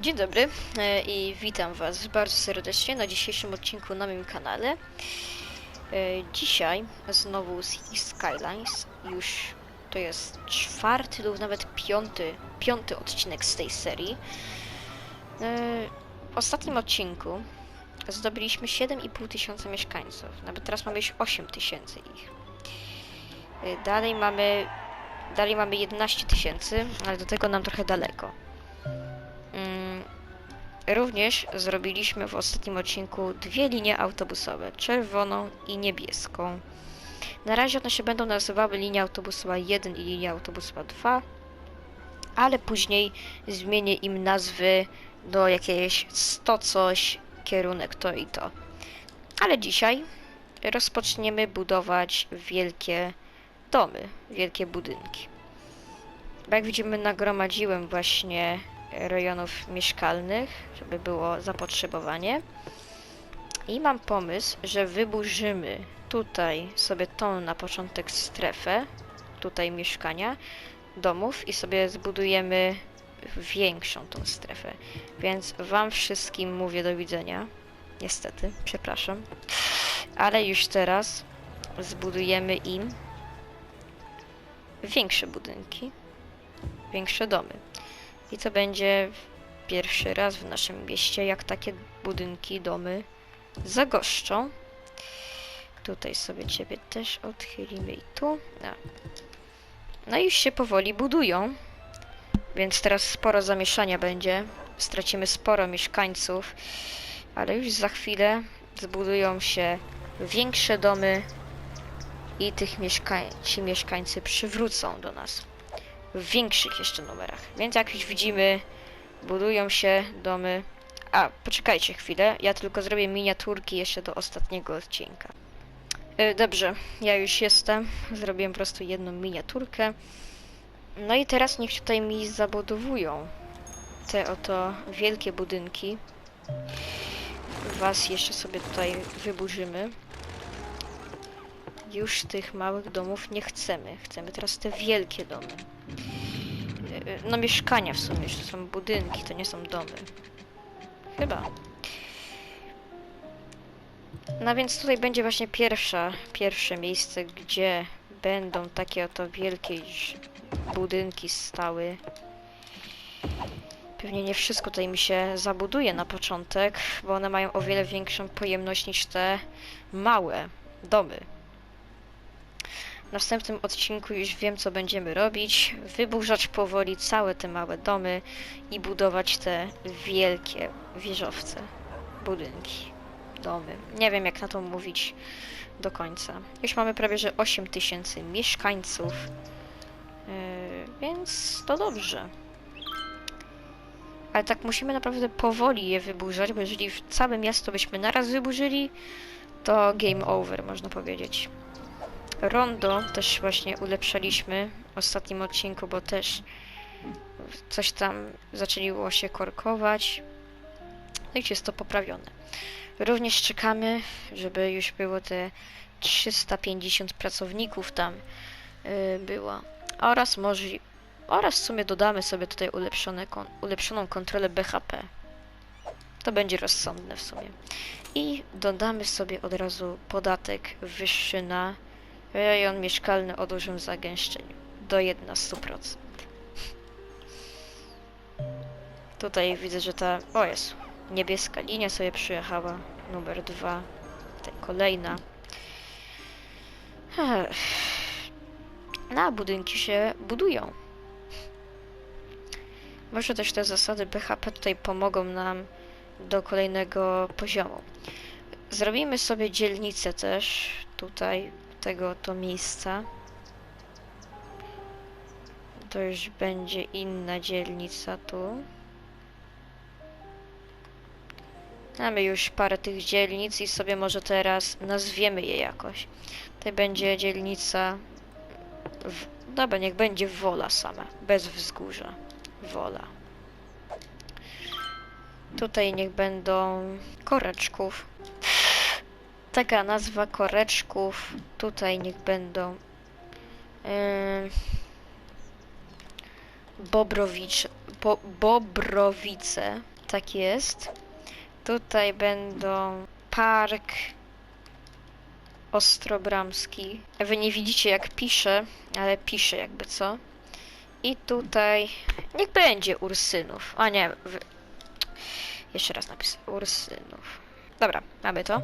Dzień dobry e, i witam Was bardzo serdecznie na dzisiejszym odcinku na moim kanale. E, Dzisiaj znowu City Skylines, już to jest czwarty lub nawet piąty, piąty odcinek z tej serii. E, W ostatnim odcinku zdobyliśmy 7,5 tysiąca mieszkańców, nawet teraz mamy już 8 tysięcy ich. Dalej mamy, dalej mamy 11 tysięcy, ale do tego nam trochę daleko. Również zrobiliśmy w ostatnim odcinku dwie linie autobusowe, czerwoną i niebieską. Na razie one się będą nazywały linia autobusowa 1 i linia autobusowa 2, ale później zmienię im nazwy do jakieś 100 coś, kierunek to i to. Ale dzisiaj rozpoczniemy budować wielkie domy, wielkie budynki. Bo jak widzimy, nagromadziłem właśnie rejonów mieszkalnych, żeby było zapotrzebowanie. I mam pomysł, że wyburzymy tutaj sobie tą na początek strefę, tutaj mieszkania, domów i sobie zbudujemy większą tą strefę. Więc wam wszystkim mówię do widzenia. Niestety, przepraszam. Ale już teraz zbudujemy im większe budynki, większe domy. I to będzie pierwszy raz w naszym mieście, jak takie budynki, domy zagoszczą. Tutaj sobie ciebie też odchylimy i tu. No. no i już się powoli budują. Więc teraz sporo zamieszania będzie. Stracimy sporo mieszkańców. Ale już za chwilę zbudują się większe domy i tych mieszkań ci mieszkańcy przywrócą do nas w większych jeszcze numerach. Więc jak już widzimy, budują się domy. A, poczekajcie chwilę, ja tylko zrobię miniaturki jeszcze do ostatniego odcinka. E, dobrze, ja już jestem. Zrobiłem po prostu jedną miniaturkę. No i teraz niech tutaj mi zabudowują te oto wielkie budynki. Was jeszcze sobie tutaj wyburzymy. Już tych małych domów nie chcemy. Chcemy teraz te wielkie domy. No mieszkania w sumie, to są budynki, to nie są domy. Chyba. No więc tutaj będzie właśnie pierwsza, pierwsze miejsce, gdzie będą takie oto wielkie budynki stały. Pewnie nie wszystko tutaj mi się zabuduje na początek, bo one mają o wiele większą pojemność niż te małe domy. W następnym odcinku już wiem, co będziemy robić. Wyburzać powoli całe te małe domy i budować te wielkie wieżowce, budynki, domy. Nie wiem, jak na to mówić do końca. Już mamy prawie, że 8 tysięcy mieszkańców, yy, więc to dobrze. Ale tak musimy naprawdę powoli je wyburzać, bo jeżeli całe miasto byśmy naraz wyburzyli, to game over, można powiedzieć. Rondo też właśnie ulepszaliśmy w ostatnim odcinku, bo też coś tam zaczęło się korkować. No i jest to poprawione. Również czekamy, żeby już było te 350 pracowników tam yy, było. Oraz może oraz w sumie dodamy sobie tutaj ulepszone kon, ulepszoną kontrolę BHP. To będzie rozsądne w sumie. I dodamy sobie od razu podatek wyższy na Rejon mieszkalny o dużym zagęszczeniu. Do 100%. Tutaj widzę, że ta... O jest. Niebieska linia sobie przyjechała. Numer 2. Tutaj kolejna. Ech. No, budynki się budują. Może też te zasady BHP tutaj pomogą nam do kolejnego poziomu. Zrobimy sobie dzielnicę też tutaj tego to miejsca. To już będzie inna dzielnica tu. Mamy już parę tych dzielnic i sobie może teraz nazwiemy je jakoś. Tutaj będzie dzielnica... W... Dobra, niech będzie Wola sama, bez wzgórza. Wola. Tutaj niech będą koreczków. Taka nazwa koreczków. Tutaj niech będą yy, Bobrowicz, po Bobrowice. Tak jest. Tutaj będą park Ostrobramski. Wy nie widzicie jak piszę, ale piszę jakby co. I tutaj niech będzie Ursynów. A nie, wy... jeszcze raz napisać Ursynów. Dobra, mamy to.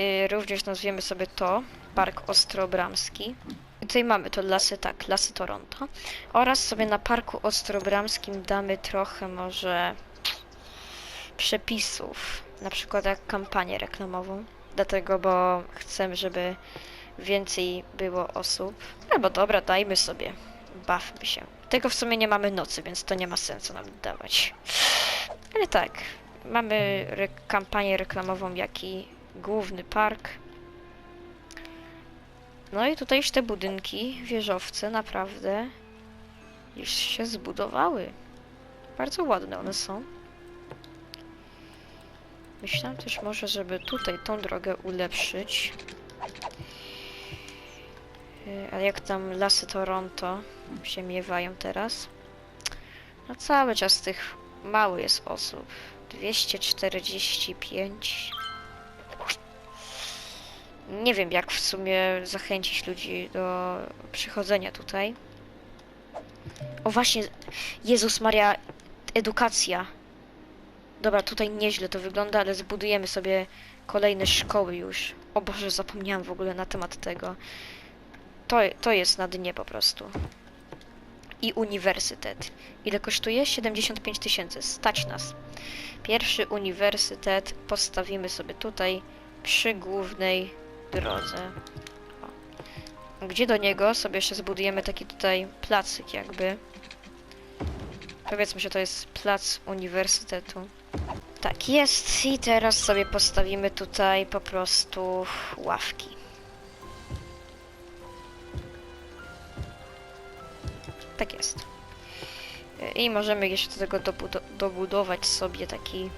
Y, również nazwiemy sobie to Park Ostrobramski. Tutaj mamy to lasy, tak, lasy Toronto. Oraz sobie na Parku Ostrobramskim damy trochę może przepisów. Na przykład jak kampanię reklamową. Dlatego, bo chcemy, żeby więcej było osób. Albo dobra, dajmy sobie. Bawmy się. Tego w sumie nie mamy nocy, więc to nie ma sensu nam dawać. Ale tak, mamy re kampanię reklamową, jak i główny park. No i tutaj te budynki, wieżowce naprawdę już się zbudowały. Bardzo ładne one są. Myślałem też może, żeby tutaj tą drogę ulepszyć. Yy, Ale jak tam lasy Toronto się miewają teraz? No cały czas tych mało jest osób. 245. Nie wiem jak w sumie zachęcić ludzi do przychodzenia tutaj. O właśnie, Jezus Maria, edukacja. Dobra, tutaj nieźle to wygląda, ale zbudujemy sobie kolejne szkoły już. O Boże, zapomniałam w ogóle na temat tego. To, to jest na dnie po prostu. I uniwersytet. Ile kosztuje? 75 tysięcy. Stać nas. Pierwszy uniwersytet postawimy sobie tutaj przy głównej drodze. Gdzie do niego sobie jeszcze zbudujemy taki tutaj placyk jakby. Powiedzmy, że to jest plac uniwersytetu. Tak jest i teraz sobie postawimy tutaj po prostu ławki. Tak jest. I możemy jeszcze do tego dobudo dobudować sobie taki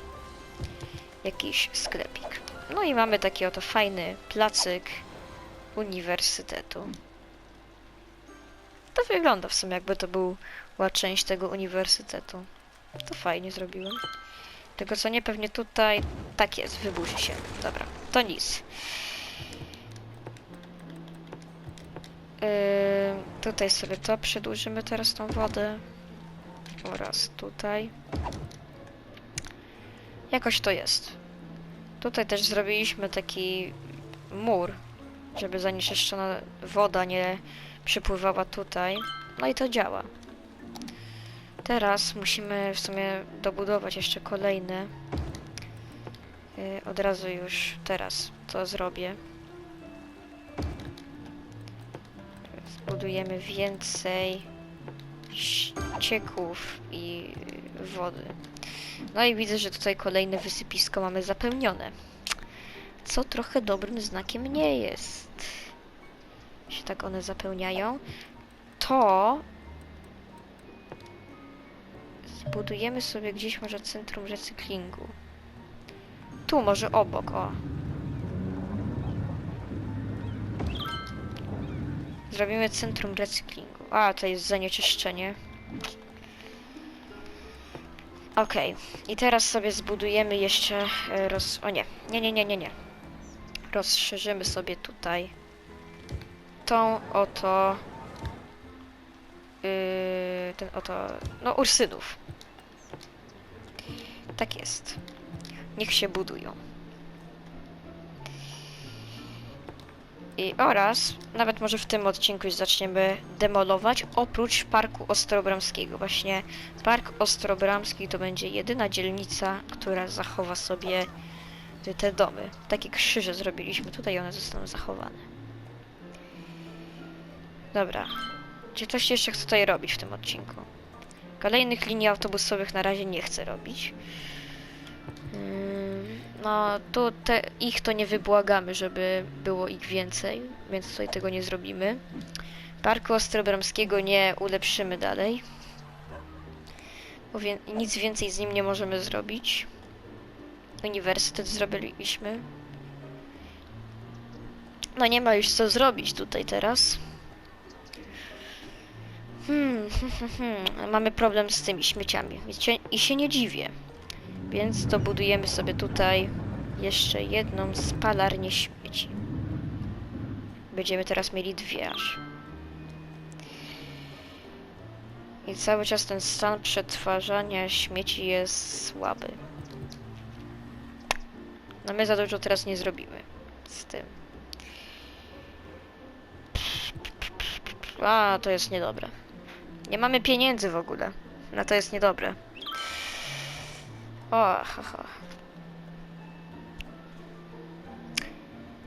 jakiś sklepik. No i mamy taki oto fajny placyk uniwersytetu. To wygląda w sumie jakby to była część tego uniwersytetu. To fajnie zrobiłem. Tylko co nie pewnie tutaj... Tak jest, wyburzy się. Dobra, to nic. Yy, tutaj sobie to przedłużymy teraz tą wodę. Oraz tutaj. Jakoś to jest. Tutaj też zrobiliśmy taki mur, żeby zanieczyszczona woda nie przypływała tutaj. No i to działa. Teraz musimy w sumie dobudować jeszcze kolejne. Yy, od razu już teraz to zrobię. Zbudujemy więcej ścieków i wody. No i widzę, że tutaj kolejne wysypisko mamy zapełnione. Co trochę dobrym znakiem nie jest. Się tak one zapełniają. To zbudujemy sobie gdzieś może centrum recyklingu. Tu może obok, o. Zrobimy centrum recyklingu. A, to jest zanieczyszczenie. Okej. I teraz sobie zbudujemy jeszcze e, roz... O nie. Nie, nie, nie, nie, nie. Rozszerzymy sobie tutaj tą oto... Yy, ten oto... No, ursynów. Tak jest. Niech się budują. I oraz, nawet może w tym odcinku już zaczniemy demolować, oprócz Parku Ostrobramskiego. Właśnie Park Ostrobramski to będzie jedyna dzielnica, która zachowa sobie te domy. Takie krzyże zrobiliśmy tutaj one zostaną zachowane. Dobra. Czy coś jeszcze chcę tutaj robić w tym odcinku? Kolejnych linii autobusowych na razie nie chcę robić. Ym, No, tu te, ich to nie wybłagamy, żeby było ich więcej, więc tutaj tego nie zrobimy. Parku Ostrobramskiego nie ulepszymy dalej. Bo wie, nic więcej z nim nie możemy zrobić. Uniwersytet zrobiliśmy. No nie ma już co zrobić tutaj teraz. Hmm, mamy problem z tymi śmieciami i się nie dziwię. Więc dobudujemy sobie tutaj jeszcze jedną spalarnię śmieci. Będziemy teraz mieli dwie aż. I cały czas ten stan przetwarzania śmieci jest słaby. No my za dużo teraz nie zrobimy z tym. A, to jest niedobre. Nie mamy pieniędzy w ogóle. No to jest niedobre. O, ha.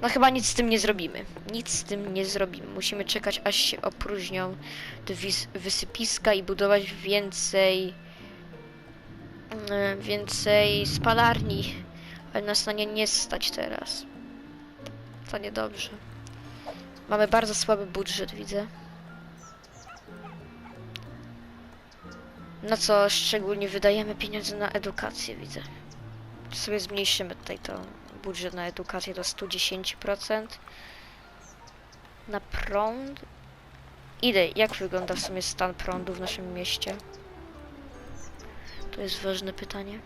No chyba nic z tym nie zrobimy. Nic z tym nie zrobimy. Musimy czekać aż się opróżnią te wysypiska i budować więcej mm, więcej spalarni. Ale nas na nie nie stać teraz. To niedobrze. Mamy bardzo słaby budżet, widzę. Na co szczególnie wydajemy pieniądze na edukację, widzę. Sobie zmniejszymy tutaj to budżet na edukację do 110%. Na prąd. Ile, jak wygląda w sumie stan prądu w naszym mieście? To jest ważne pytanie.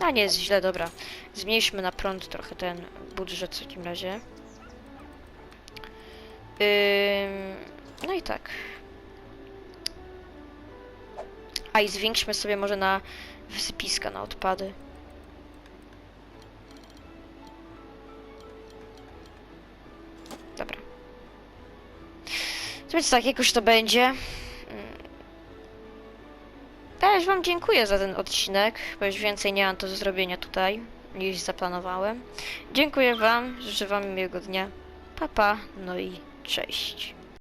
A nie jest źle, dobra. Zmniejszmy na prąd trochę ten budżet w takim razie. No i tak. A i zwiększmy sobie może na wysypiska, na odpady. Dobra. Więc tak, jakoś to będzie. Mm. Też wam dziękuję za ten odcinek, bo już więcej nie mam do zrobienia tutaj, niż zaplanowałem. Dziękuję wam, życzę wam miłego dnia. Pa, pa, no i cześć.